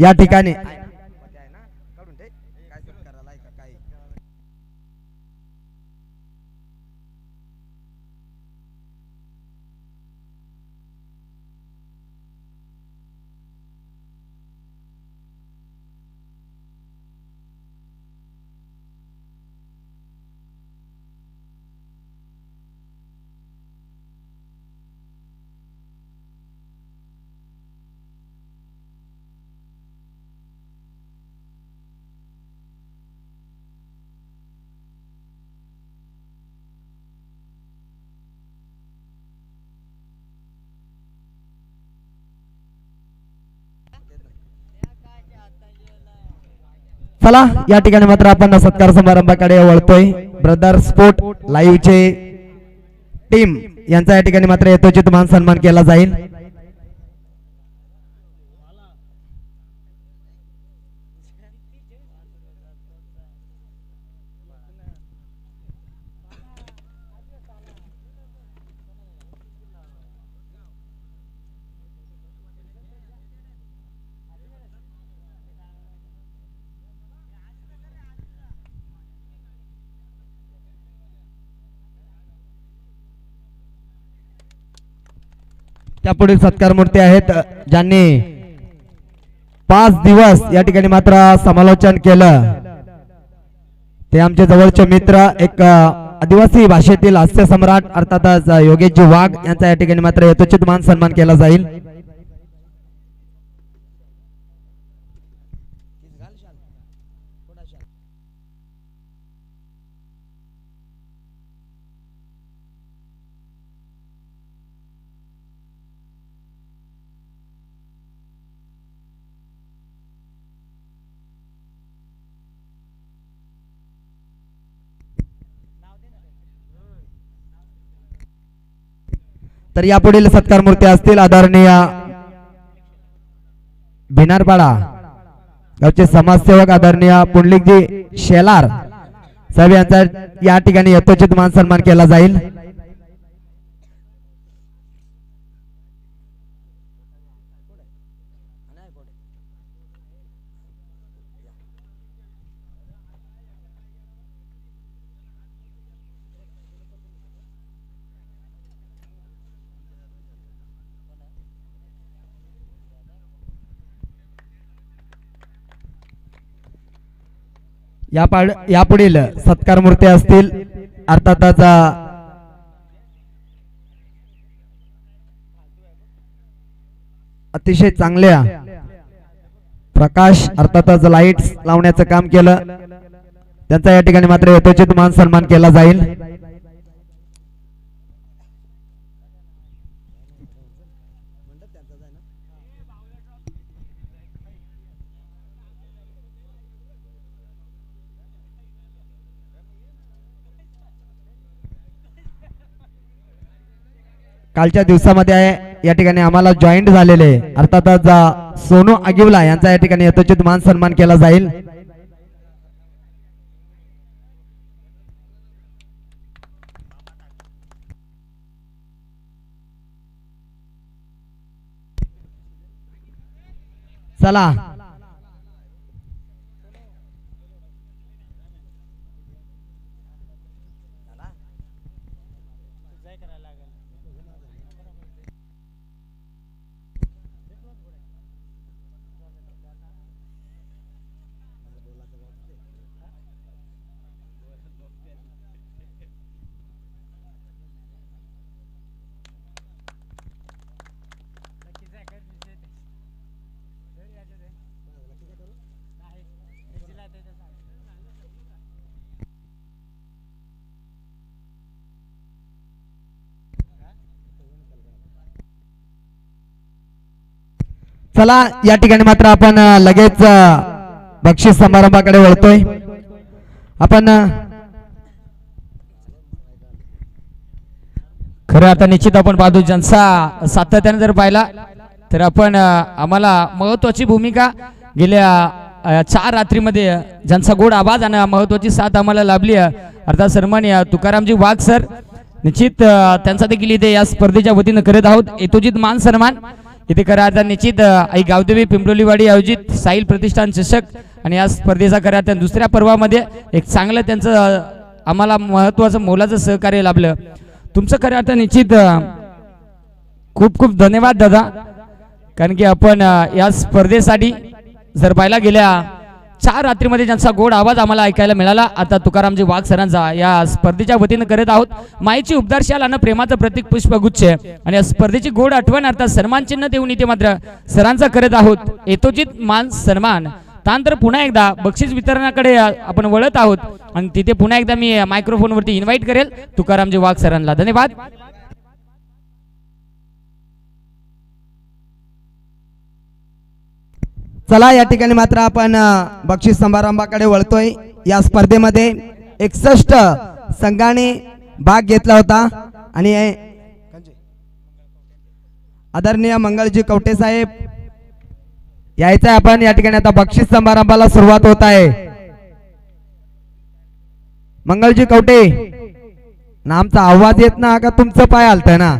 या ठिकाणी. चला या ठिकाणी मात्र आपण सत्कार समारंभाकडे वळतोय. ब्रदर स्पोर्ट लाईव्हचे टीम यांचा या ठिकाणी मात्र यथोचित मान सन्मान केला जाईल. त्यापुढील सत्कार मूर्ती आहेत ज्यांनी पाच दिवस या ठिकाणी मात्र समालोचन केलं. ते आमचे जवळचे मित्र एक आदिवासी भाषेतील हास्य सम्राट अर्थातच योगेशजी वाघ यांचा या ठिकाणी मात्र यथोचित मान सन्मान केला जाईल. तर यापुढील सत्कार मूर्ती असतील आदरणीय भिनारपाडा गावचे समाजसेवक आदरणीय पुंडलिकजी शेलार साहेब यांचा या ठिकाणी यथोचित मान सन्मान केला जाईल. या पाड यापुढील सत्कार मूर्ती असतील अर्थातच अतिशय चांगल्या प्रकाश अर्थातच लाईट्स लावण्याचं काम केलं. त्यांचा या ठिकाणी मात्र यथोचित मान सन्मान केला जाईल. कालच्या दिवसामध्ये या ठिकाणी आम्हाला जॉईंट झालेले. अर्थातच सोनू आगिवला यांचा या ठिकाणी यथोचित मान सन्मान केला जाईल. चला. चला या ठिकाणी मात्र आपण लगेच बक्षीस समारंभाकडे वळतोय. आपण खरं आता निश्चित आपण पाहतो ज्यांचा सातत्याने जर पाहिला तर आपण आम्हाला महत्वाची भूमिका गेल्या चार रात्रीमध्ये ज्यांचा गोड आवाज आणि महत्वाची साथ आम्हाला लाभली आहे अर्थात सन्मान्य तुकारामजी वाघ सर. निश्चित त्यांचा देखील इथे या स्पर्धेच्या वतीनं करत आहोत. यथोचित मान सन्मान. इथे खऱ्या अर्थ निश्चित आई गावदेवी पिंपरोलीवाडी आयोजित साईल प्रतिष्ठान चषक आणि या स्पर्धेचा खऱ्या अर्थाने दुसऱ्या पर्वामध्ये एक चांगलं त्यांचं आम्हाला महत्त्वाचं मोलाचं सहकार्य लाभलं. तुमचं खऱ्या अर्थ निश्चित खूप खूप धन्यवाद दादा. कारण की आपण या स्पर्धेसाठी जर पाहायला गेल्या चार रात्रीमध्ये ज्यांचा गोड आवाज आम्हाला ऐकायला मिळाला आता तुकारामजी वाघ सरांचा या स्पर्धेच्या वतीनं करत आहोत. माईची उबदारशाल आणि प्रेमाचं प्रतीक पुष्पगुच्छ. आणि या स्पर्धेची गोड आठवण अर्थात सन्मान चिन्ह देऊन इथे मात्र सरांचा करत आहोत. यथोचित मान सन्मान. त्यानंतर पुन्हा एकदा बक्षीस वितरणाकडे आपण वळत आहोत. आणि तिथे पुन्हा एकदा मी मायक्रोफोनवरती इन्व्हाइट करेल तुकारामजी वाघ सरांना. धन्यवाद. चला या ठिकाणी मात्र आपण बक्षीस समारंभाकडे वळतोय. या स्पर्धेमध्ये एकसष्ट संघाने भाग घेतला होता. आणि आदरणीय मंगळजी कवटे साहेब यायचं आपण. या ठिकाणी आता बक्षीस समारंभाला सुरुवात होत आहे. मंगळजी कवटे ना आमचा आवाज येत ना का तुमचं पाय आलत ना?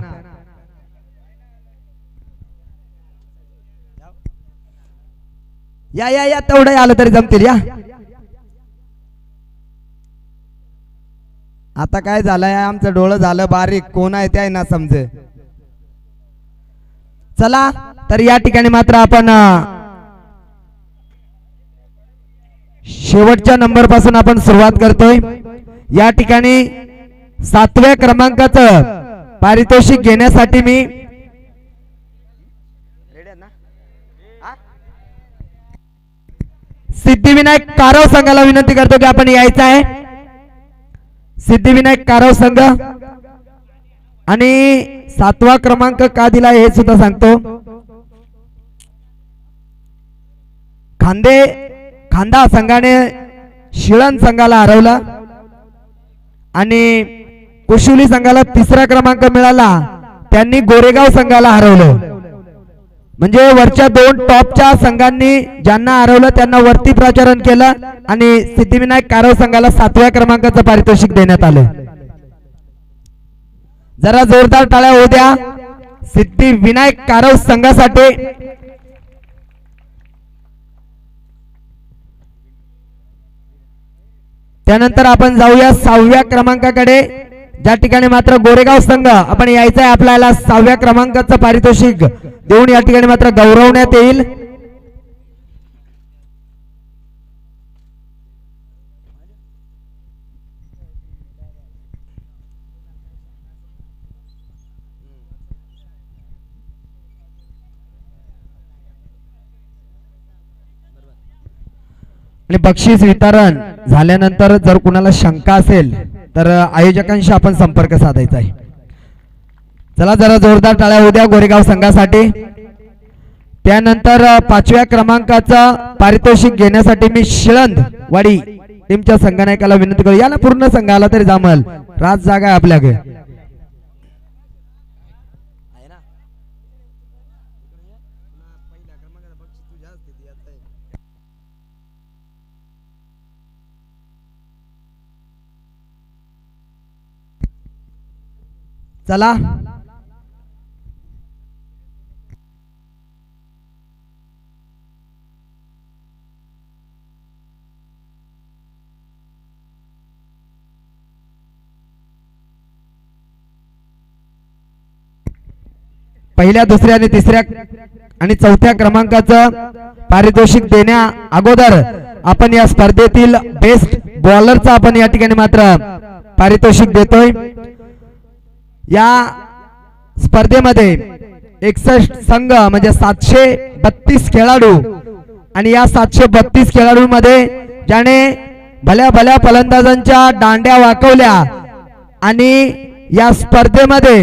या या या तेवढं आलं तरी जमतील या. आता काय झालंय? आमचं डोळं झालं बारीक. कोण आहे ते आहे ना समजे. चला तर या ठिकाणी मात्र आपण शेवटच्या नंबरपासून आपण सुरुवात करतोय. या ठिकाणी सातव्या क्रमांकाचं पारितोषिक घेण्यासाठी मी सिद्धिविनायक कारव संघाला विनंती करतो की आपण यायचं आहे. सिद्धिविनायक कारव संघ. आणि सातवा क्रमांक का दिला हे सुद्धा सांगतो. खांदे खांदा संघाने शिळण संघाला हरवला. आणि कुशुली संघाला तिसरा क्रमांक मिळाला. त्यांनी गोरेगाव संघाला हरवलं. म्हणजे वरच्या दोन टॉपच्या संघांनी ज्यांना हरवलं त्यांना वरती प्रचारण केलं आणि सिद्धिविनायक कारव संघाला सातव्या क्रमांकाचं पारितोषिक देण्यात आलं. जरा जोरदार टाळ्या होऊ द्या. सिद्धिविनायक कारव संघासाठी त्यानंतर आपण जाऊया सहाव्या क्रमांकाकडे. ज्या ठिकाणी मात्र गोरेगाव संघ आपण यायचं आहे आपल्याला सहाव्या क्रमांकाचं पारितोषिक. देऊन या ठिकाणी मात्र गौरवण्यात येईल. आणि बक्षीस वितरण झाल्यानंतर जर कुणाला शंका असेल तर आयोजकांशी आपण संपर्क साधायचा आहे. चला जरा जोरदार टाळ्या उद्या गोरेगाव संघासाठी. त्यानंतर पाचव्या क्रमांकाचा पारितोषिक घेण्यासाठी मी शिळंद वाडी टीमच्या संघनायकाला विनंती करू. याला पूर्ण संघ आला तरी जामल. राज जागा आहे आपल्याकडे. चला. पहिल्या दुसऱ्या आणि तिसऱ्या आणि चौथ्या क्रमांकाचं पारितोषिक देण्या अगोदर आपण या स्पर्धेतील बेस्ट बॉलरचा आपण या ठिकाणी मात्र पारितोषिक देतोय. या स्पर्धेमध्ये एकसष्ट संघ म्हणजे सातशे बत्तीस खेळाडू आणि या सातशे बत्तीस खेळाडूंमध्ये ज्याने भल्या भल्या फलंदाजांच्या दांड्या वाकवल्या आणि या स्पर्धेमध्ये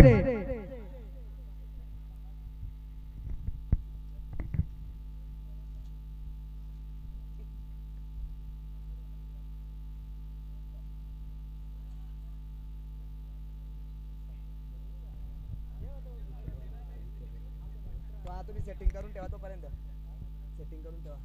पहा तुम्ही सेटिंग करून ठेवा तोपर्यंत. सेटिंग करून ठेवा.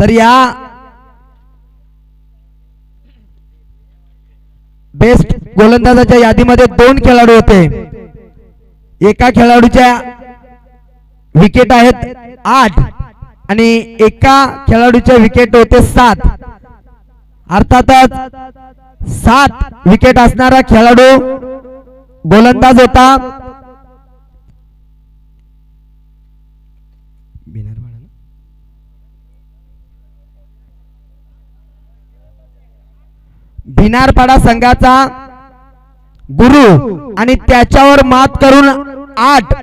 तर या बेस्ट गोलंदाजाच्या यादीमध्ये दोन खेळाडू होते. एका खेळाडूच्या विकेट आहेत आठ आणि एका खेळाडूच्या विकेट होते सात. अर्थातच सात विकेट असणारा खेळाडू गोलंदाज होता. भिनारपाडा संघाचा गुरु आणि त्याच्यावर मात करून आठ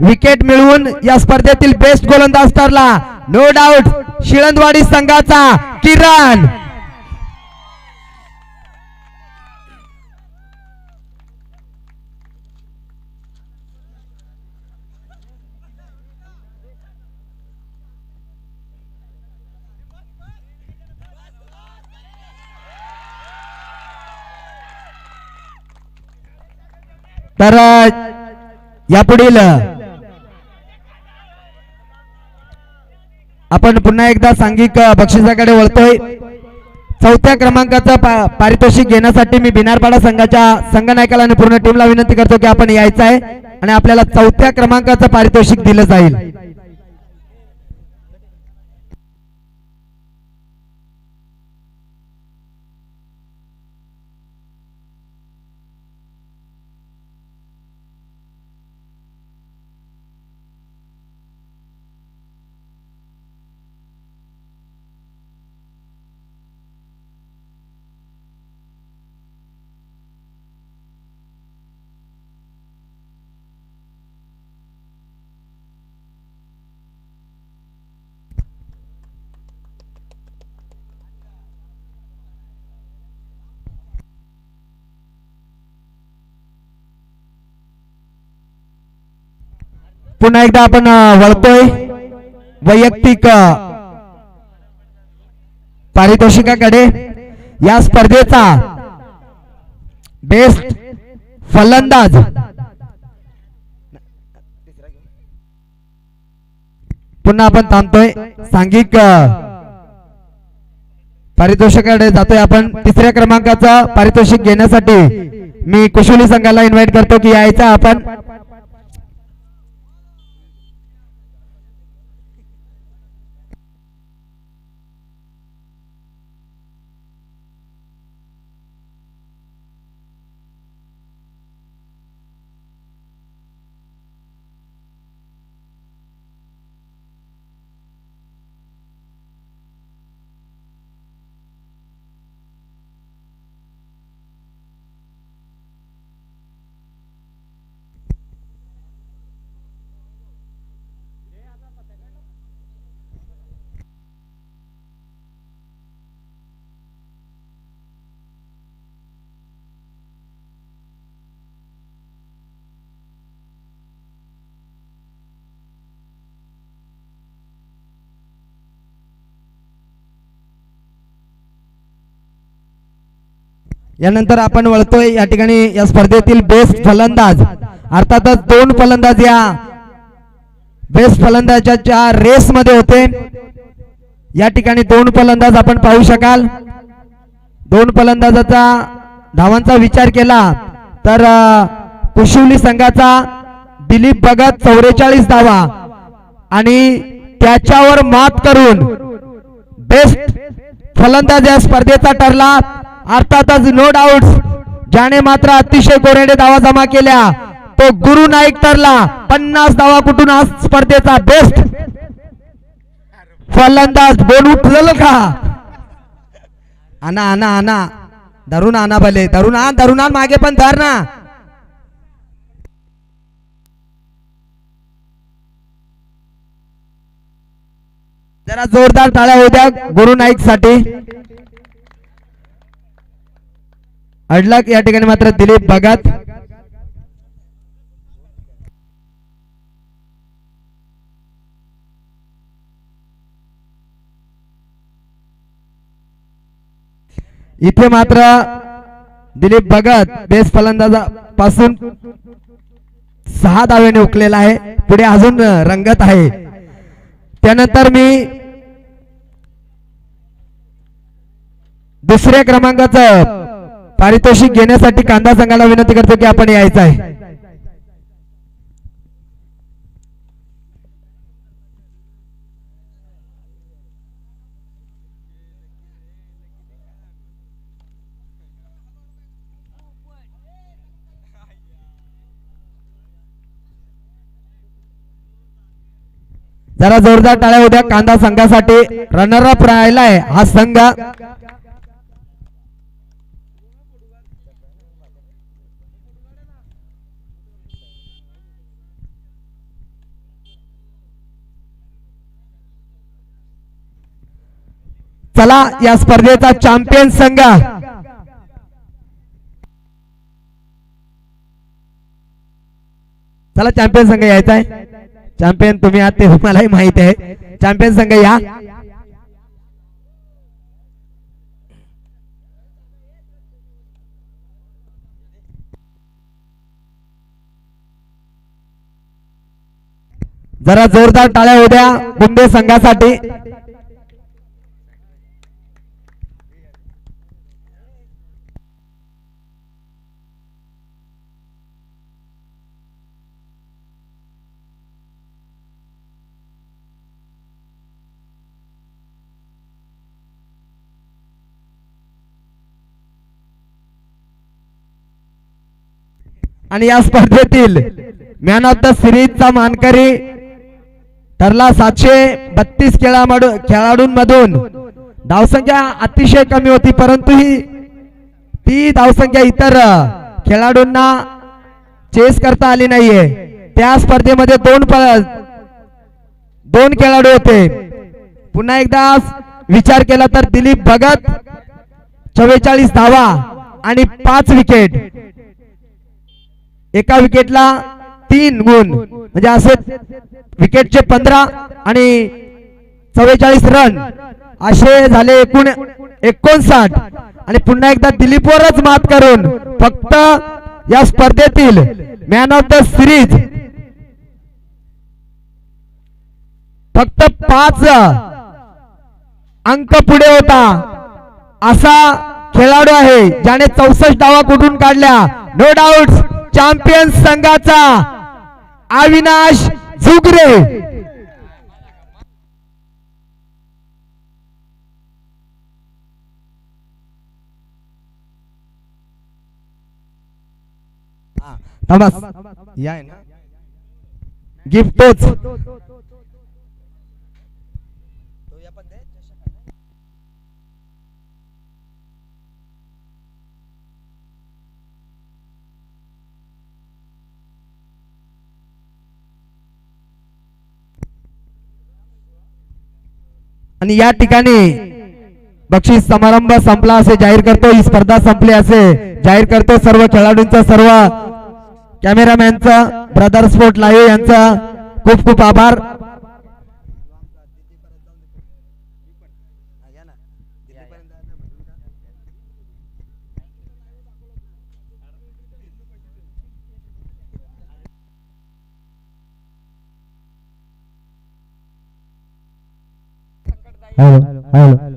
विकेट मिळवून या स्पर्धेतील बेस्ट गोलंदाज ठरला. नो डाऊट शिळंदवाडी संघाचा किरण. तर यापुढील. आपण पुन्हा एकदा सांघिक बक्षिसाकडे वळतोय. चौथ्या क्रमांकाचं पा- पारितोषिक घेण्यासाठी मी बिनारपाडा संघाच्या संघनायकाला आणि पूर्ण टीमला विनंती करतो की आपण यायचं आहे आणि आपल्याला चौथ्या क्रमांकाचं पारितोषिक दिलं जाईल. पुन्हा एकदा आपण वळतोय. वैयक्तिक पारितोषिकाकडे. या स्पर्धेचा बेस्ट फलंदाज. पुन्हा आपण थांबतोय. सांघिक पारितोषिकाकडे जातोय आपण. तिसऱ्या क्रमांकाचा पारितोषिक घेण्यासाठी मी कुशुली संघाला इन्व्हाइट करतो की यायचा आपण. यानंतर आपण वळतोय या ठिकाणी या स्पर्धेतील बेस्ट फलंदाज. अर्थातच दोन फलंदाज या. बेस्ट फलंदाजाच्या रेस मध्ये होते. या ठिकाणी दोन फलंदाज आपण पाहू शकाल. दोन फलंदाजाचा धावांचा विचार केला तर कुशिवली संघाचा दिलीप भगत चौवेचाळीस धावा आणि त्याच्यावर मात करून बेस्ट फलंदाज या स्पर्धेचा ठरला. अर्थातच नो डाऊट ज्याने मात्र अतिशय गोरेडे धावा जमा केल्या तो गुरु नाईक ठरला. पन्नास धावा कुठून आज स्पर्धेचा बेस्ट फलंदाज बोल उठलेलं का? आणा आना आना. धरून आना भले. धरून आण धरून आण मागे पण धर ना. जरा जोरदार टाळ्या होत्या गुरु नाईकसाठी अडलक या ठिकाणी मात्र दिलीप भगत इथे मात्र दिलीप भगत बेस फलंदाजापासून सहा दावेने उकलेला आहे. पुढे अजून रंगत आहे. त्यानंतर मी दुसऱ्या क्रमांकाचं पारितोषिक घेण्यासाठी कांदा संघाला विनंती करतो की आपण यायचं आहे. जरा जोरदार टाळ्या उद्या कांदा संघासाठी रनर अप राहिलाय हा संघ. चला या स्पर्धेचा चॅम्पियन संघ. चला चॅम्पियन संघ यायचा आहे. चॅम्पियन तुम्ही आहात ते मलाही माहीत आहे. चॅम्पियन संघ या. जरा जोरदार टाळ्या उद्या गुंडे संघासाठी. आणि या स्पर्धेतील मॅन ऑफ द सिरीजचा मानकरी ठरला सातशे बत्तीस खेळामधून खेळाडूंमधून. धावसंख्या अतिशय कमी होती परंतु ही ती धावसंख्या इतर खेळाडूंना चेस करता आली नाहीये. त्या स्पर्धेमध्ये दोन प- दोन खेळाडू होते. पुन्हा एकदा विचार केला तर दिलीप भगत चव्वेचाळीस धावा आणि पाच विकेट एका विकेटला तीन गुण. म्हणजे असे विकेटचे पंधरा आणि चव्वेचाळीस रन. असे झाले एकूण एकोणसाठ. आणि पुन्हा एकदा दिलीपवरच मात करून फक्त या स्पर्धेतील मॅन ऑफ द सिरीज फक्त पाच अंक पुढे होता. असा खेळाडू आहे ज्याने चौसष्ट धावा कुठून काढल्या? नो डाऊट चॅम्पियन संघाचा अविनाश झुगरे थांबा या ना गिफ्ट आणि या ठिकाणी बक्षीस समारंभ संपला असे जाहीर करतो. ही स्पर्धा संपली असे जाहीर करतो सर्व खेळाडूंचा सर्व कॅमेरामॅनचा ब्रदर स्पोर्ट लाईव्ह यांचा खूप खूप आभार. A lo mejor.